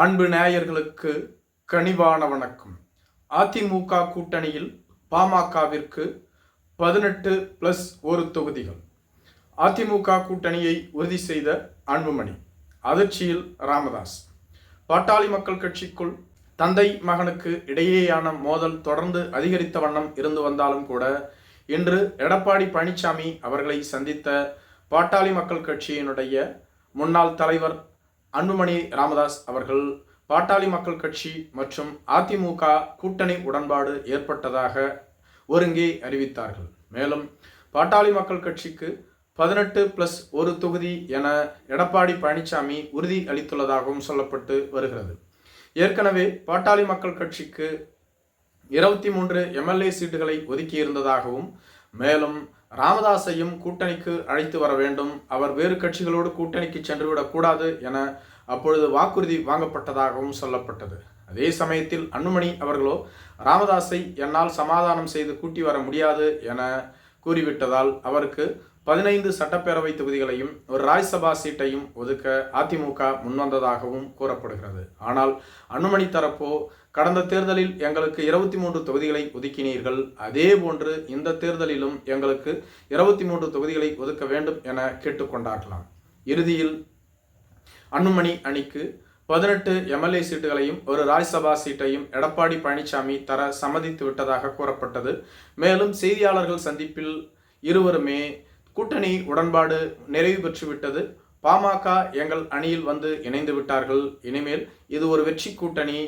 அன்பு நேயர்களுக்கு கனிவான வணக்கம். அதிமுக கூட்டணியில் பாமகவிற்கு பதினெட்டு பிளஸ் ஒரு தொகுதிகள். அதிமுக கூட்டணியை உறுதி செய்த அன்புமணி அதிர்ச்சியில் ராமதாஸ். பாட்டாளி மக்கள் கட்சிக்குள் தந்தை மகனுக்கு இடையேயான மோதல் தொடர்ந்து அதிகரித்த வண்ணம் இருந்து வந்தாலும் கூட இன்று எடப்பாடி பழனிசாமி அவர்களை சந்தித்த பாட்டாளி மக்கள் கட்சியினுடைய முன்னாள் தலைவர் அன்புமணி ராமதாஸ் அவர்கள் பாட்டாளி மக்கள் கட்சி மற்றும் அதிமுக கூட்டணி உடன்பாடு ஏற்பட்டதாக ஒருங்கே அறிவித்தார்கள். மேலும் பாட்டாளி மக்கள் கட்சிக்கு பதினெட்டு பிளஸ் ஒரு தொகுதி என எடப்பாடி பழனிசாமி உறுதி அளித்துள்ளதாகவும் சொல்லப்பட்டு வருகிறது. ஏற்கனவே பாட்டாளி மக்கள் கட்சிக்கு இருபத்தி மூன்று எம்எல்ஏ சீட்டுகளை ஒதுக்கியிருந்ததாகவும் மேலும் ராமதாஸையும் கூட்டணிக்கு அழைத்து வர வேண்டும். அவர் வேறு கட்சிகளோடு கூட்டணிக்கு சென்றுவிடக்கூடாது என அப்பொழுது வாக்குறுதி வாங்கப்பட்டதாகவும் சொல்லப்பட்டது. அதே சமயத்தில் அன்புமணி அவர்களோ ராமதாஸை என்னால் சமாதானம் செய்து கூட்டி வர முடியாது என கூறிவிட்டதால் அவருக்கு பதினைந்து சட்டப்பேரவை தொகுதிகளையும் ஒரு ராஜ்சபா சீட்டையும் ஒதுக்க அதிமுக முன்வந்ததாகவும் கூறப்படுகிறது. ஆனால் அன்புமணி தரப்போ கடந்த தேர்தலில் எங்களுக்கு இருபத்தி மூன்று தொகுதிகளை ஒதுக்கினீர்கள். அதே போன்று இந்த தேர்தலிலும் எங்களுக்கு இருபத்தி மூன்று தொகுதிகளை ஒதுக்க வேண்டும் என கேட்டுக்கொண்டார்களாம். இறுதியில் அன்புமணி அணிக்கு பதினெட்டு எம்எல்ஏ சீட்டுகளையும் ஒரு ராஜ்சபா சீட்டையும் எடப்பாடி பழனிசாமி தர சம்மதித்து விட்டதாக கூறப்பட்டது. மேலும் செய்தியாளர்கள் சந்திப்பில் இருவருமே கூட்டணி உடன்பாடு நிறைவு பெற்றுவிட்டது. பாமக எங்கள் அணியில் வந்து இணைந்து விட்டார்கள். இனிமேல் இது ஒரு வெற்றி கூட்டணி.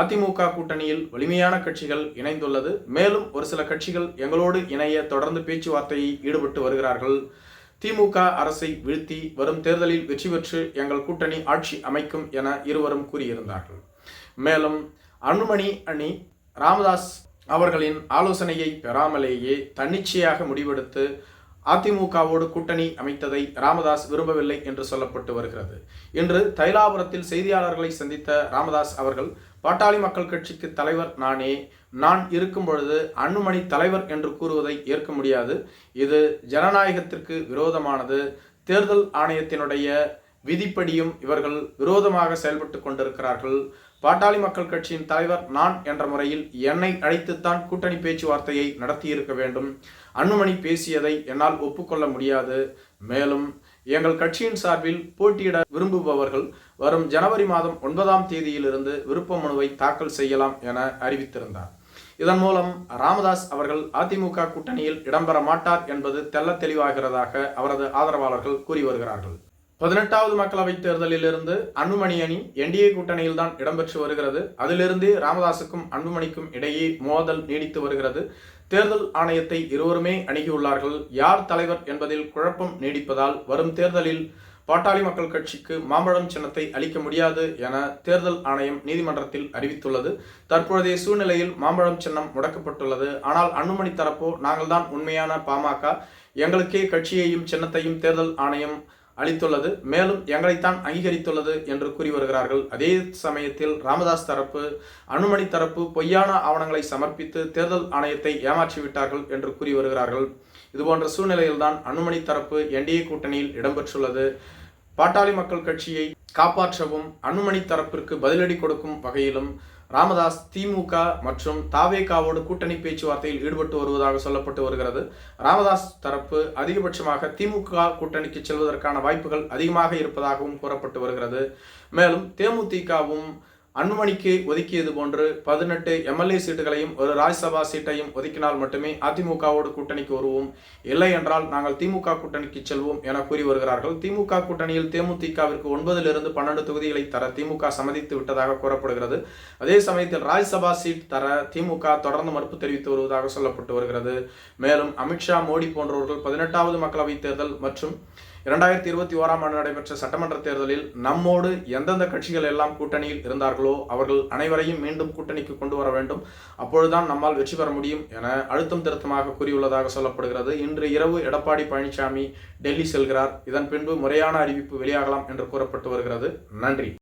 அதிமுக கூட்டணியில் வலிமையான கட்சிகள் இணைந்துள்ளது. மேலும் ஒரு சில கட்சிகள் எங்களோடு இணைய தொடர்ந்து பேச்சுவார்த்தையில் ஈடுபட்டு வருகிறார்கள். திமுக அரசை வீழ்த்தி வரும் தேர்தலில் வெற்றி பெற்று எங்கள் கூட்டணி ஆட்சி அமைக்கும் என இருவரும் கூறியிருந்தார்கள். மேலும் அனுமணி அணி ராமதாஸ் அவர்களின் ஆலோசனையை பெறாமலேயே தன்னிச்சையாக முடிவெடுத்து அதிமுகவோடு கூட்டணி அமைத்ததை ராமதாஸ் விரும்பவில்லை என்று சொல்லப்பட்டு வருகிறது. இன்று தைலாபுரத்தில் செய்தியாளர்களை சந்தித்த ராமதாஸ் அவர்கள் பாட்டாளி மக்கள் கட்சிக்கு தலைவர் நானே. நான் இருக்கும் பொழுது அன்புமணி தலைவர் என்று கூறுவதை ஏற்க முடியாது. இது ஜனநாயகத்திற்கு விரோதமானது. தேர்தல் ஆணையத்தினுடைய விதிப்படியும் இவர்கள் விரோதமாக செயல்பட்டு கொண்டிருக்கிறார்கள். பாட்டாளி மக்கள் கட்சியின் தலைவர் நான் என்ற முறையில் என்னை அழைத்துத்தான் கூட்டணி பேச்சுவார்த்தையை நடத்தியிருக்க வேண்டும். அன்புமணி பேசியதை என்னால் ஒப்புக்கொள்ள முடியாது. மேலும் எங்கள் கட்சியின் சார்பில் போட்டியிட விரும்புபவர்கள் வரும் ஜனவரி மாதம் ஒன்பதாம் தேதியிலிருந்து விருப்ப மனுவை தாக்கல் செய்யலாம் என அறிவித்திருந்தார். இதன் மூலம் ராமதாஸ் அவர்கள் அதிமுக கூட்டணியில் இடம்பெற மாட்டார் என்பது தெல்ல தெளிவாகிறதாக அவரது ஆதரவாளர்கள் கூறி வருகிறார்கள். பதினெட்டாவது மக்களவைத் தேர்தலிலிருந்து அன்புமணி அணி என்டிஏ கூட்டணியில் தான் இடம்பெற்று வருகிறது. அதிலிருந்து ராமதாசுக்கும் அன்புமணிக்கும் இடையே மோதல் நீடித்து வருகிறது. தேர்தல் ஆணையத்தை இருவருமே அணுகியுள்ளார்கள். யார் தலைவர் என்பதில் குழப்பம் நீடிப்பதால் வரும் தேர்தலில் பாட்டாளி மக்கள் கட்சிக்கு மாம்பழம் சின்னத்தை அளிக்க முடியாது என தேர்தல் ஆணையம் நீதிமன்றத்தில் அறிவித்துள்ளது. தற்போதைய சூழ்நிலையில் மாம்பழம் சின்னம் முடக்கப்பட்டுள்ளது. ஆனால் அன்புமணி தரப்போ நாங்கள் தான் உண்மையான பாமக எங்களுக்கே கட்சியையும் சின்னத்தையும் தேர்தல் ஆணையம் அளித்துள்ளது. மேலும் எங்களைத்தான் அங்கீகரித்துள்ளது என்று கூறி வருகிறார்கள். அதே சமயத்தில் ராமதாஸ் தரப்பு அனுமணி தரப்பு பொய்யான ஆவணங்களை சமர்ப்பித்து தேர்தல் ஆணையத்தை ஏமாற்றிவிட்டார்கள் என்று கூறி வருகிறார்கள். இதுபோன்ற சூழ்நிலையில்தான் அனுமணி தரப்பு என்டிஏ கூட்டணியில் இடம்பெற்றுள்ளது. பாட்டாளி மக்கள் கட்சியை காப்பாற்றவும் அனுமணி தரப்பிற்கு பதிலடி கொடுக்கும் வகையிலும் ராமதாஸ் திமுக மற்றும் தாவேகாவோடு கூட்டணி பேச்சுவார்த்தையில் ஈடுபட்டு வருவதாக சொல்லப்பட்டு வருகிறது. ராமதாஸ் தரப்பு அதிகபட்சமாக திமுக கூட்டணிக்கு செல்வதற்கான வாய்ப்புகள் அதிகமாக இருப்பதாகவும் கூறப்பட்டு வருகிறது. மேலும் தேமுதிகவும் அன்புமணிக்கு ஒதுக்கியது போன்று பதினெட்டு எம்எல்ஏ சீட்டுகளையும் ஒரு ராஜ்யசபா சீட்டையும் ஒதுக்கினால் மட்டுமே அதிமுகவோடு கூட்டணிக்கு வருவோம். இல்லை என்றால் நாங்கள் திமுக கூட்டணிக்கு செல்வோம் என கூறி வருகிறார்கள். திமுக கூட்டணியில் தேமுதிகவிற்கு ஒன்பதிலிருந்து பன்னெண்டு தொகுதிகளை தர திமுக சம்மதித்து விட்டதாக கூறப்படுகிறது. அதே சமயத்தில் ராஜ்யசபா சீட் தர திமுக தொடர்ந்து மறுப்பு தெரிவித்து வருவதாக சொல்லப்பட்டு வருகிறது. மேலும் அமித்ஷா மோடி போன்றவர்கள் பதினெட்டாவது மக்களவைத் தேர்தல் மற்றும் இரண்டாயிரத்தி இருபத்தி ஓராம் ஆண்டு நடைபெற்ற சட்டமன்ற தேர்தலில் நம்மோடு எந்தெந்த கட்சிகள் எல்லாம் கூட்டணியில் இருந்தார்களோ அவர்கள் அனைவரையும் மீண்டும் கூட்டணிக்கு கொண்டு வர வேண்டும். அப்பொழுதுதான் நம்மால் வெற்றி பெற முடியும் என அழுத்தம் திருத்தமாக கூறியுள்ளதாக சொல்லப்படுகிறது. இன்று இரவு எடப்பாடி பழனிசாமி டெல்லி செல்கிறார். இதன் பின்பு முறையான அறிவிப்பு வெளியாகலாம் என்று கூறப்பட்டு வருகிறது. நன்றி.